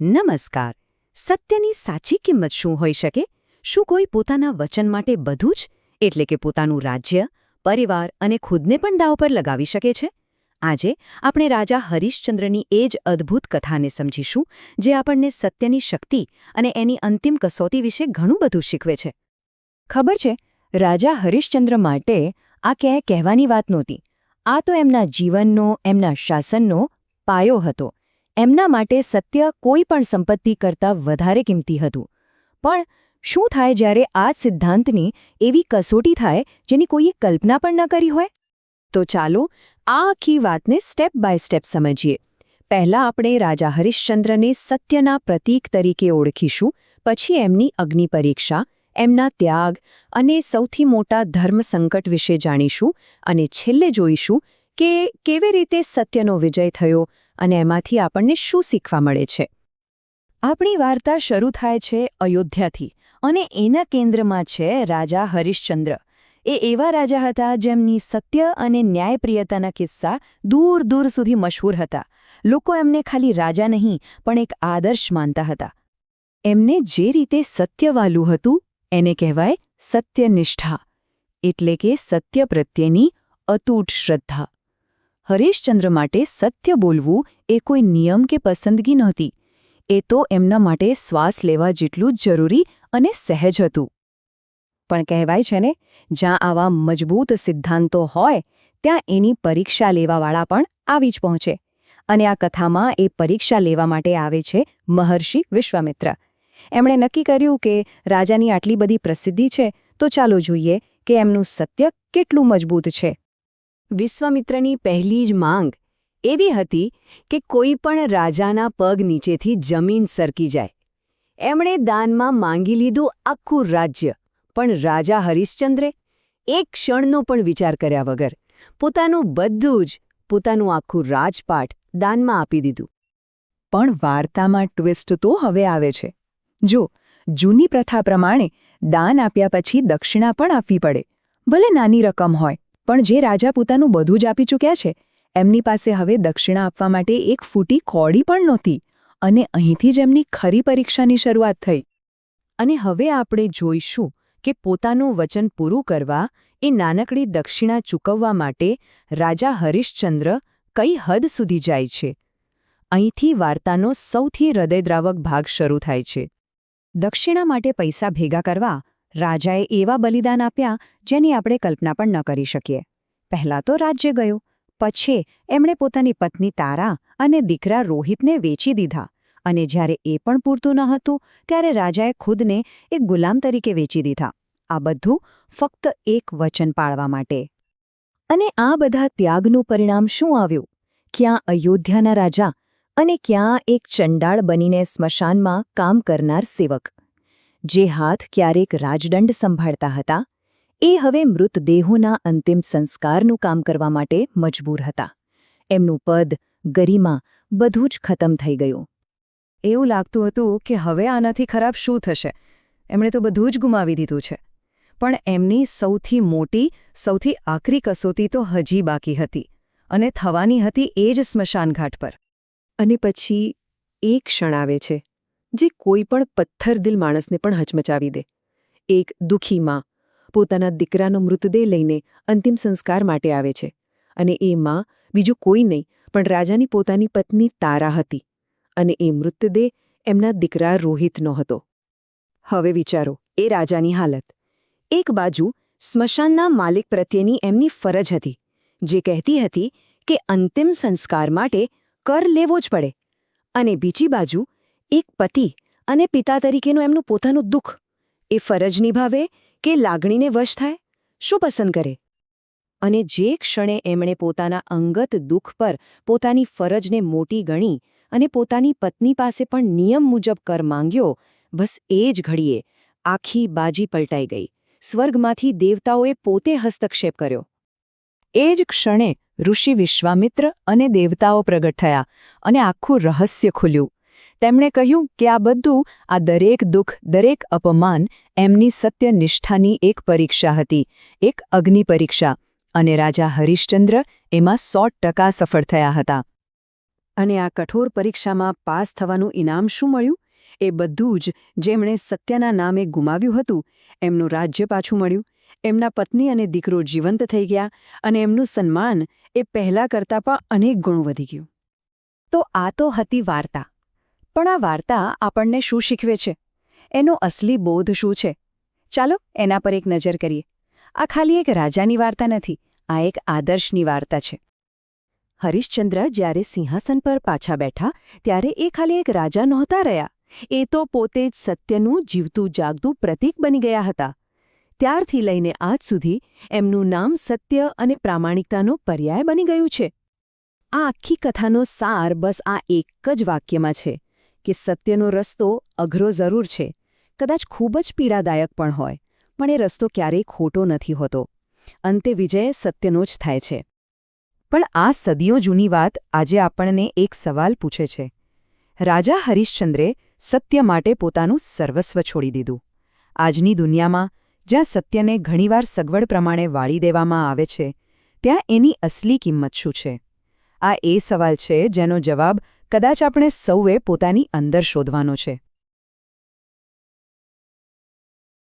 નમસ્કાર. સત્યની સાચી કિંમત શું હોઈ શકે? શું કોઈ પોતાના વચન માટે બધું જ? એટલે કે પોતાનું રાજ્ય, પરિવાર અને ખુદને પણ દાવ પર લગાવી શકે છે? આજે આપણે રાજા હરીશચંદ્રની એ જ અદ્ભુત કથાને સમજીશું, જે આપણને સત્યની શક્તિ અને એની અંતિમ કસોટી વિશે ઘણું બધું શીખવે છે. ખબર છે, રાજા હરીશચંદ્ર માટે આ ક્યાંય કહેવાની વાત નહોતી. આ તો એમના જીવનનો, એમના શાસનનો પાયો હતો. એમના માટે સત્ય કોઈ પણ સંપત્તિ કરતાં વધારે કિંમતી હતું. પણ શું થાય જ્યારે આ સિદ્ધાંતની એવી કસોટી થાય જેની કોઈએ કલ્પના પણ ન કરી હોય? તો ચાલો આ આખી વાતને સ્ટેપ બાય સ્ટેપ સમજીએ. પહેલાં આપણે રાજા હરિશ્ચંદ્રને સત્યના પ્રતીક તરીકે ઓળખીશું, પછી એમની અગ્નિ પરીક્ષા, એમના ત્યાગ અને સૌથી મોટા ધર્મ સંકટ વિશે જાણીશું અને છેલ્લે જોઈશું કે કેવી રીતે સત્યનો વિજય થયો અને એમાંથી આપણને શું શીખવા મળે છે? આપણી વાર્તા શરૂ થાય છે અયોધ્યાથી અને એના કેન્દ્રમાં છે રાજા હરિશ્ચંદ્ર. એ એવા રાજા હતા જેમની સત્ય અને ન્યાયપ્રિયતાના કિસ્સા દૂર દૂર સુધી મશહૂર હતા. લોકો એમને ખાલી રાજા નહીં, પણ એક આદર્શ માનતા હતા. એમને જે રીતે સત્યવાલું હતું, એને કહેવાય સત્યનિષ્ઠા, એટલે કે સત્ય પ્રત્યેની અતૂટ શ્રદ્ધા. હરીશચંદ્ર માટે સત્ય બોલવું એ કોઈ નિયમ કે પસંદગી નહોતી. એ તો એમના માટે શ્વાસ લેવા જેટલું જરૂરી અને સહેજ હતું. પણ કહેવાય છે ને, જ્યાં આવા મજબૂત સિદ્ધાંતો હોય, ત્યાં એની પરીક્ષા લેવાવાળા પણ આવી જ પહોંચે. અને આ કથામાં એ પરીક્ષા લેવા માટે આવે છે મહર્ષિ વિશ્વામિત્ર. એમણે નક્કી કર્યું કે રાજાની આટલી બધી પ્રસિદ્ધિ છે, તો ચાલો જોઈએ કે એમનું સત્ય કેટલું મજબૂત છે. વિશ્વામિત્રની પહેલી જ માંગ એવી હતી કે કોઈ પણ રાજાના પગ નીચેથી જમીન સરકી જાય. એમણે દાનમાં માંગી લીધું આખું રાજ્ય, પણ રાજા હરિશ્ચંદ્રે એક ક્ષણનો પણ વિચાર કર્યા વગર પોતાનું બધું જ પોતાનું આખું રાજપાટ દાનમાં આપી દીધું. પણ વાર્તામાં ટ્વિસ્ટ તો હવે આવે છે. જો, જૂની પ્રથા પ્રમાણે દાન આપ્યા પછી દક્ષિણા પણ આપવી પડે, ભલે નાની રકમ હોય પણ જે રાજા પોતાનું બધું જ આપી ચૂક્યા છે, એમની પાસે હવે દક્ષિણા આપવા માટે એક ફૂટી કોડી પણ નહોતી અને અહીંથી જ એમની ખરી પરીક્ષાની શરૂઆત થઈ. અને હવે આપણે જોઈશું કે પોતાનું વચન પૂરું કરવા એ નાનકડી દક્ષિણા ચૂકવવા માટે રાજા હરિશ્ચંદ્ર કઈ હદ સુધી જાય છે. અહીંથી વાર્તાનો સૌથી હૃદયદ્રાવક ભાગ શરૂ થાય છે. દક્ષિણા માટે પૈસા ભેગા કરવા રાજાએ એવા બલિદાન આપ્યા જેની આપણે કલ્પના પણ ન કરી શકીએ. પહેલાં તો રાજ્ય ગયું, પછી એમણે પોતાની પત્ની તારા અને દીકરા રોહિતને વેચી દીધા અને જ્યારે એ પણ પૂરતું ન હતું, ત્યારે રાજાએ ખુદને એક ગુલામ તરીકે વેચી દીધા. આ બધું ફક્ત એક વચન પાળવા માટે. અને આ બધા ત્યાગનું પરિણામ શું આવ્યું? ક્યાં અયોધ્યાના રાજા અને ક્યાં એક ચંડાળ બનીને સ્મશાનમાં કામ કરનાર સેવક? જે હાથ ક્યારેક રાજદંડ સંભાળતા હતા એ હવે મૃતદેહોના અંતિમ સંસ્કારનું કામ કરવા માટે મજબૂર હતા. એમનું પદ ગરિમા બધું જ ખતમ થઈ ગયું. એવું લાગતું હતું કે હવે આનાથી ખરાબ શું થશે? એમણે તો બધું જ ગુમાવી દીધું છે. પણ એમની સૌથી મોટી સૌથી આકરી કસોટી તો હજી બાકી હતી અને થવાની હતી એ જ સ્મશાનઘાટ પર. અને પછી એક ક્ષણ આવે છે. જે કોઈ પણ પથ્થરદિલ માણસને પણ હચમચાવી દે. એક દુઃખી માં પોતાના દીકરાનો મૃતદેહ લઈને અંતિમ સંસ્કાર માટે આવે છે અને એ માં બીજું કોઈ નહીં, પણ રાજાની પોતાની પત્ની તારા હતી અને એ મૃતદેહ એમના દીકરા રોહિતનો હતો. હવે વિચારો, એ રાજાની હાલત. એક બાજુ સ્મશાનના માલિક પ્રત્યેની એમની ફરજ હતી, જે કહેતી હતી કે અંતિમ સંસ્કાર માટે કર લેવો જ પડે અને બીજી બાજુ એક પતિ અને પિતા તરીકેનું એમનું પોતાનું દુઃખ. એ ફરજ નિભાવે કે લાગણીને વશ થાય, શું પસંદ કરે? અને જે ક્ષણે એમણે પોતાના અંગત દુઃખ પર પોતાની ફરજને મોટી ગણી અને પોતાની પત્ની પાસે પણ નિયમ મુજબ કર માંગ્યો, બસ એ જ ઘડીએ આખી બાજી પલટાઈ ગઈ. સ્વર્ગમાંથી દેવતાઓએ પોતે હસ્તક્ષેપ કર્યો. એ જ ક્ષણે ઋષિ વિશ્વામિત્ર અને દેવતાઓ પ્રગટ થયા અને આખું રહસ્ય ખુલ્યું. તેમણે કહ્યું કે આ બધું, આ દરેક દુઃખ, દરેક અપમાન એમની સત્યનિષ્ઠાની એક પરીક્ષા હતી, એક અગ્નિ પરીક્ષા. અને રાજા હરિશ્ચંદ્ર એમાં સો ટકા સફળ થયા હતા. અને આ કઠોર પરીક્ષામાં પાસ થવાનું ઇનામ શું મળ્યું? એ બધું જ જેમણે સત્યના નામે ગુમાવ્યું હતું, એમનું રાજ્ય પાછું મળ્યું. એમના પત્ની અને દીકરો જીવંત થઈ ગયા અને એમનું સન્માન એ પહેલાં કરતાં પણ અનેક ગણું વધી ગયું. તો આ તો હતી વાર્તા. પણ આ વાર્તા આપણને શું શીખવે છે? એનો અસલી બોધ શું છે? ચાલો એના પર એક નજર કરીએ. આ ખાલી એક રાજાની વાર્તા નથી, આ એક આદર્શની વાર્તા છે. હરિશ્ચંદ્ર જ્યારે સિંહાસન પર પાછા બેઠા, ત્યારે એ ખાલી એક રાજા નહોતા રહ્યા. એ તો પોતે જ સત્યનું, જીવતું, જાગતું પ્રતીક બની ગયા હતા. ત્યારથી લઈને આજ સુધી એમનું નામ સત્ય અને પ્રામાણિકતાનો પર્યાય બની ગયું છે. આ આખી કથાનો સાર બસ આ એક જ વાક્યમાં છે. કે સત્યનો રસ્તો અઘરો જરૂર છે. કદાચ ખૂબ જ પીડાદાયક પણ હોય, પણ એ રસ્તો ક્યારેય ખોટો નથી હોતો. અંતે વિજય સત્યનો જ થાય છે. પણ આ સદીઓ જૂની વાત આજે આપણને એક સવાલ પૂછે છે. રાજા હરિશ્ચંદ્રે સત્ય માટે પોતાનું સર્વસ્વ છોડી દીધું. આજની દુનિયામાં જ્યાં સત્યને ઘણીવાર સગવડ પ્રમાણે વાળી દેવામાં આવે છે, ત્યાં એની અસલી કિંમત શું છે? આ એ સવાલ છે જેનો જવાબ કદાચ આપણે સૌએ પોતાની અંદર શોધવાનો છે.